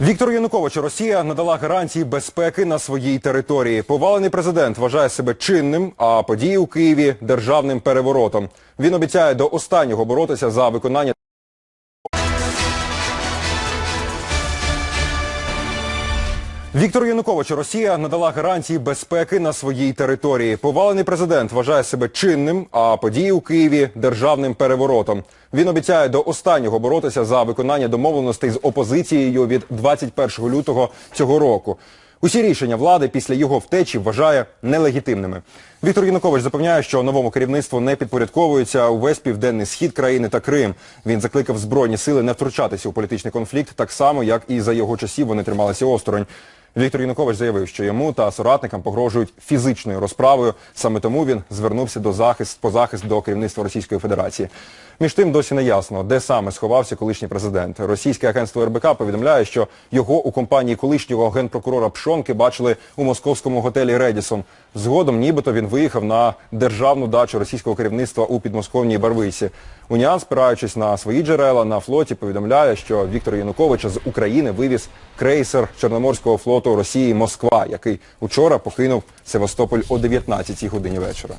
Віктору Януковичу Росія надала гарантії безпеки на своїй території. Повалений президент вважає себе чинним, а події у Києві державним переворотом. Він обіцяє до останнього боротися за виконання. Віктору Януковичу Росія надала гарантії безпеки на своїй території. Повалений президент вважає себе чинним, а події у Києві державним переворотом. Він обіцяє до останнього боротися за виконання домовленостей з опозицією від 21 лютого цього року. Усі рішення влади після його втечі вважає нелегітимними. Віктор Янукович запевняє, що новому керівництву не підпорядковується увесь південний схід країни та Крим. Він закликав збройні сили не втручатися у політичний конфлікт, так само як і за його часів вони трималися осторонь. Віктор Янукович заявив, що йому та соратникам погрожують фізичною розправою. Саме тому він звернувся до захист по захист до керівництва Російської Федерації. Між тим досі не ясно, де саме сховався колишній президент. Російське агентство РБК повідомляє, що його у компанії колишнього генпрокурора Пшонки бачили у московському готелі Редісон. Згодом, нібито він виїхав на державну дачу російського керівництва у підмосковній Барвисі. Уніан, спираючись на свої джерела на флоті, повідомляє, що Віктор Януковича з України вивіз крейсер Чорноморського флоту Росії Москва, який учора покинув Севастополь о 19 годині вечора.